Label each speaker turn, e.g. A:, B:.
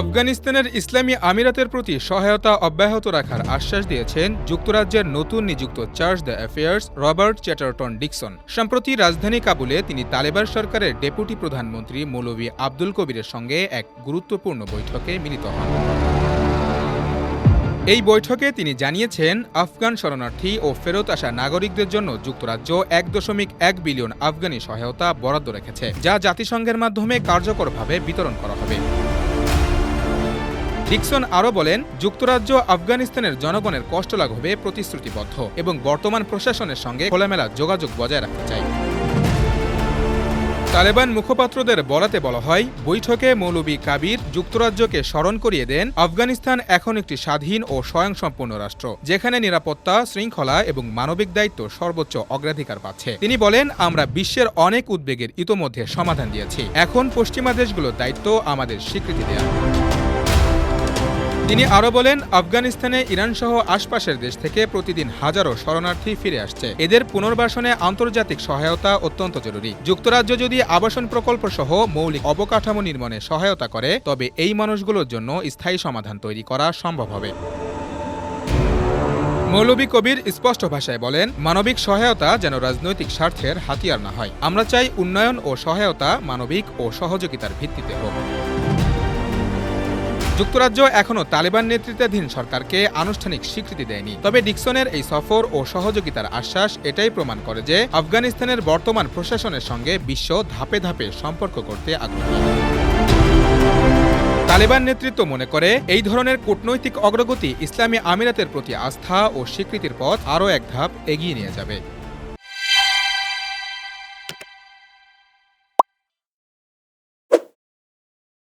A: আফগানিস্তানের ইসলামী আমিরাতের প্রতি সহায়তা অব্যাহত রাখার আশ্বাস দিয়েছেন যুক্তরাজ্যের নতুন নিযুক্ত chargé d' affaires Robert Chatterton Dickson. সম্প্রতি রাজধানী কাবুলে তিনি তালেবান সরকারের ডেপুটি প্রধানমন্ত্রী মৌলভী আব্দুল কবিরের সঙ্গে এক গুরুত্বপূর্ণ বৈঠকে মিলিত হন। এই বৈঠকে তিনি জানিয়েছেন, আফগান শরণার্থী ও ফেরত আসা নাগরিকদের জন্য যুক্তরাজ্য এক দশমিক এক বিলিয়ন আফগানি সহায়তা বরাদ্দ রেখেছে, যা জাতিসংঘের মাধ্যমে কার্যকরভাবে বিতরণ করা হবে। ডিকসন আরও বলেন, যুক্তরাজ্য আফগানিস্তানের জনগণের কষ্ট লাঘবে প্রতিশ্রুতিবদ্ধ এবং বর্তমান প্রশাসনের সঙ্গে খোলামেলা যোগাযোগ বজায় রাখতে চায়। তালেবান মুখপাত্রদের বলাতে বলা হয়, বৈঠকে মৌলবী কাবির যুক্তরাজ্যকে স্মরণ করিয়ে দেন, আফগানিস্তান এখন একটি স্বাধীন ও স্বয়ংসম্পূর্ণ রাষ্ট্র, যেখানে নিরাপত্তা, শৃঙ্খলা এবং মানবিক দায়িত্ব সর্বোচ্চ অগ্রাধিকার পাচ্ছে। তিনি বলেন, আমরা বিশ্বের অনেক উদ্বেগের ইতোমধ্যে সমাধান দিয়েছি। এখন পশ্চিমা দেশগুলোর দায়িত্ব আমাদের স্বীকৃতি দেয়া। তিনি আরও বলেন, আফগানিস্তানে ইরান সহ আশপাশের দেশ থেকে প্রতিদিন হাজারো শরণার্থী ফিরে আসছে। এদের পুনর্বাসনে আন্তর্জাতিক সহায়তা অত্যন্ত জরুরি। যুক্তরাজ্য যদি আবাসন প্রকল্প সহ মৌলিক অবকাঠামো নির্মাণে সহায়তা করে, তবে এই মানুষগুলোর জন্য স্থায়ী সমাধান তৈরি করা সম্ভব হবে। মৌলবী কবির স্পষ্ট ভাষায় বলেন, মানবিক সহায়তা যেন রাজনৈতিক স্বার্থের হাতিয়ার না হয়। আমরা চাই উন্নয়ন ও সহায়তা মানবিক ও সহযোগিতার ভিত্তিতে হোক। যুক্তরাজ্য এখনও তালেবান নেতৃত্বাধীন সরকারকে আনুষ্ঠানিক স্বীকৃতি দেয়নি। তবে ডিকসনের এই সফর ও সহযোগিতার আশ্বাস এটাই প্রমাণ করে যে আফগানিস্তানের বর্তমান প্রশাসনের সঙ্গে বিশ্ব ধাপে ধাপে সম্পর্ক করতে আগ্রহী। তালেবান নেতৃত্ব মনে করে এই ধরনের কূটনৈতিক অগ্রগতি ইসলামী আমিরাতের প্রতি আস্থা ও স্বীকৃতির পথ আরও এক ধাপ এগিয়ে নিয়ে যাবে।